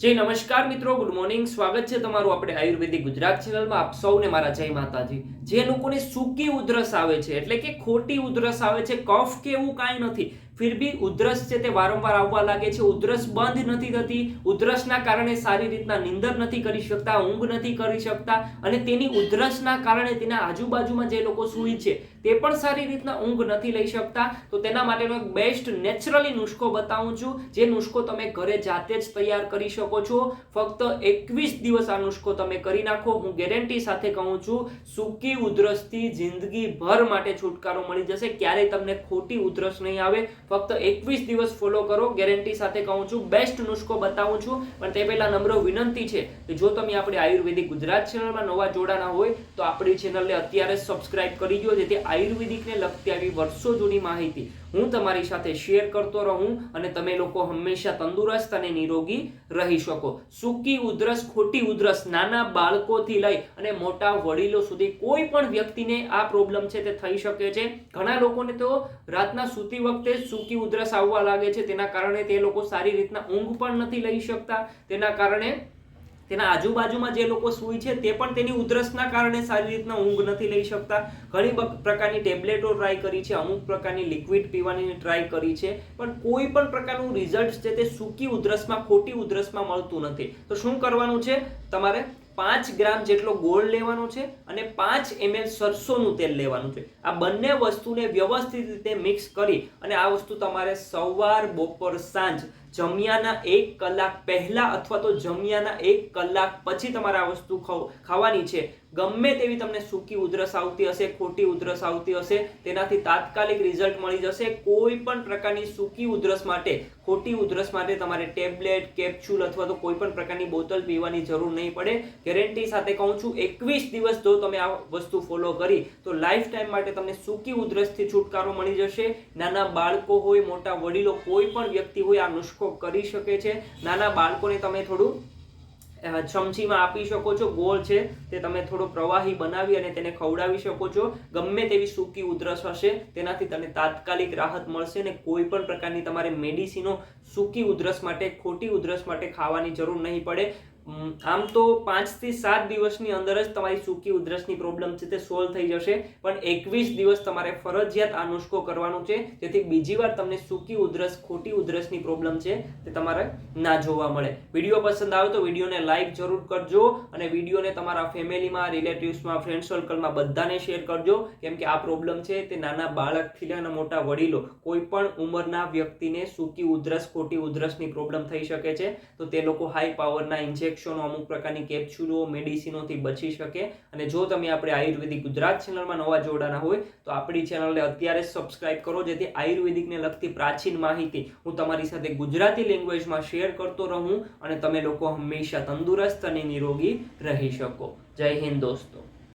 જય નમસ્કાર મિત્રો ગુડ મોર્નિંગ સ્વાગત છે તમારું આપણે આયુર્વેદિક ગુજરાત ચેનલમાં. આપ સૌને મારા જય માતાજી. જે લોકોને સૂકી ઉધરસ આવે છે, એટલે કે ખોટી ઉધરસ આવે છે, કફ કે એવું કાંઈ નથી ફિર બી ઉધરસ છે તે વારંવાર આવવા લાગે છે. ઉધરસ બંધ નથી થતી. ઉધરસના કારણે સારી રીતના નિંદર નથી કરી શકતા, ઊંઘ નથી કરી શકતા અને તેની ઉધરસના કારણે તેના આજુબાજુમાં જે લોકો સૂઈ છે, તે પણ સારી રીતના ઊંઘ નથી લઈ શકતા. તો તેના માટેનો એક બેસ્ટ નેચરલી નુસ્ખો બતાવું છું. જે નુસ્ખો તમે ઘરે જાતે જ તૈયાર કરી શકો છો. ફક્ત એકવીસ દિવસ આ નુસ્ખો તમે કરી નાખો. હું ગેરંટી સાથે કહું છું, સૂકી ઉધરસથી જિંદગીભર માટે છુટકારો મળી જશે. ક્યારેય તમને ખોટી ઉધરસ નહીં આવે. ફક્ત એકવીસ દિવસ ફોલો કરો ગેરંટી સાથે કહું છું બેસ્ટ નુસ્ખો બતાવું છું. પણ તે પહેલાં નમ્ર વિનંતી છે કે જો તમે આપણી આયુર્વેદિક ગુજરાત ચેનલમાં નવા જોડાના હોય, તો આપણી ચેનલને અત્યારે સબસ્ક્રાઇબ કરી દો, જેથી આયુર્વેદિકને લગતી આવી વર્ષો જૂની માહિતી હું તમારી સાથે શેર કરતો રહું અને તમે લોકો હંમેશા તંદુરસ્ત અને નિરોગી રહી શકો. સૂકી ઉધરસ, ખોટી ઉધરસ, નાના બાળકોથી લઈ અને મોટા વડીલો સુધી કોઈ પણ વ્યક્તિને આ પ્રોબ્લેમ છે તે થઈ શકે છે. ઘણા લોકોને તો રાતના સૂતી વખતે સૂકી ઉધરસ આવવા લાગે છે, તેના કારણે તે લોકો સારી રીતના ઊંઘ પણ નથી લઈ શકતા. તેના કારણે તેના આજુબાજુમાં જે લોકો સૂઈ છે, તે પણ તેની ઉધરસના કારણે સારી રીતના ઊંઘ નથી લઈ શકતા. ઘણી પ્રકારની ટેબ્લેટો ટ્રાય કરી છે, અમુક પ્રકારની લિક્વિડ પીવાની ટ્રાય કરી છે, પણ કોઈ પણ પ્રકારનું રિઝલ્ટ છે તે સૂકી ઉધરસમાં, ખોટી ઉધરસમાં મળતું નથી. તો શું કરવાનું છે? તમારે પાંચ ગ્રામ જેટલો ગોળ લેવાનો છે અને પાંચ એમએલ સરસોનું તેલ લેવાનું છે. આ બંને વસ્તુને વ્યવસ્થિત રીતે મિક્સ કરી અને આ વસ્તુ તમારે સવાર, બપોર, સાંજ જમ્યાના એક કલાક પહેલા અથવા તો જમ્યાના એક કલાક પછી તમારે આ વસ્તુ ખાવ- ખાવાની છે. ગમે તેવી તમને સૂકી ઉધરસ આવતી હશે, ખોટી ઉધરસ આવતી હશે, તેનાથી તાત્કાલિક રિઝલ્ટ મળી જશે. કોઈ પણ પ્રકારની સૂકી ઉધરસ માટે, ખોટી ઉધરસ માટે તમારે ટેબ્લેટ, કેપ્સ્યુલ અથવા તો કોઈ પણ પ્રકારની બોટલ પીવાની જરૂર નહીં પડે. ગેરંટી સાથે કહું છું, એકવીસ દિવસ જો તમે આ વસ્તુ ફોલો કરી, તો લાઈફ ટાઈમ માટે તમને સૂકી ઉધરસથી છુટકારો મળી જશે. નાના બાળકો હોય, મોટા વડીલો, કોઈ પણ વ્યક્તિ હોય, આ નુસ્ખો કરી શકે છે. નાના બાળકોને તમે થોડું ચમચીમાં આપી શકો છો. ગોળ છે તે તમે થોડો પ્રવાહી બનાવી અને તેને ખવડાવી શકો છો. ગમે તેવી સૂકી ઉધરસ હશે, તેનાથી તમને તાત્કાલિક રાહત મળશે અને કોઈ પણ પ્રકારની તમારે મેડિસિનો સૂકી ઉધરસ માટે, ખોટી ઉધરસ માટે ખાવાની જરૂર નહીં પડે. આમ તો પાંચથી સાત દિવસની અંદર જ તમારી સૂકી ઉધરસની પ્રોબ્લેમ છે તે સોલ્વ થઈ જશે, પણ એકવીસ દિવસ તમારે ફરજિયાત આ નુસ્ખો કરવાનો છે, જેથી બીજી વાર તમને સૂકી ઉધરસ, ખોટી ઉધરસની પ્રોબ્લેમ છે તે તમારે ના જોવા મળે. વીડિયો પસંદ આવે તો વિડીયોને લાઇક જરૂર કરજો અને વિડીયોને તમારા ફેમિલીમાં, રિલેટિવ્સમાં ફ્રેન્ડ સર્કલમાં બધાને શેર કરજો, કેમ કે આ પ્રોબ્લેમ છે તે નાના બાળકથી લઈને મોટા વડીલો, કોઈ પણ ઉંમરના વ્યક્તિને સૂકી ઉધરસ, ખોટી ઉધરસની પ્રોબ્લેમ થઈ શકે છે, તો તે લોકો હાઈ પાવરના ઇન્જેક્શનો અમુક પ્રકારની કેપ્સ્યુલો, મેડિસિનોથી બચી શકે. અને જો તમે આપણે આયુર્વેદિક ગુજરાત ચેનલમાં નવા જોડાના હોય, તો આપણી ચેનલને અત્યારે જ સબસ્ક્રાઇબ કરો, જેથી આયુર્વેદિકને લગતી પ્રાચીન માહિતી હું તમારી સાથે ગુજરાતી લેંગ્વેજમાં શેર કરતો રહું અને તમે લોકો હંમેશા તંદુરસ્ત અને નિરોગી રહી શકો. જય હિન્દ દોસ્તો.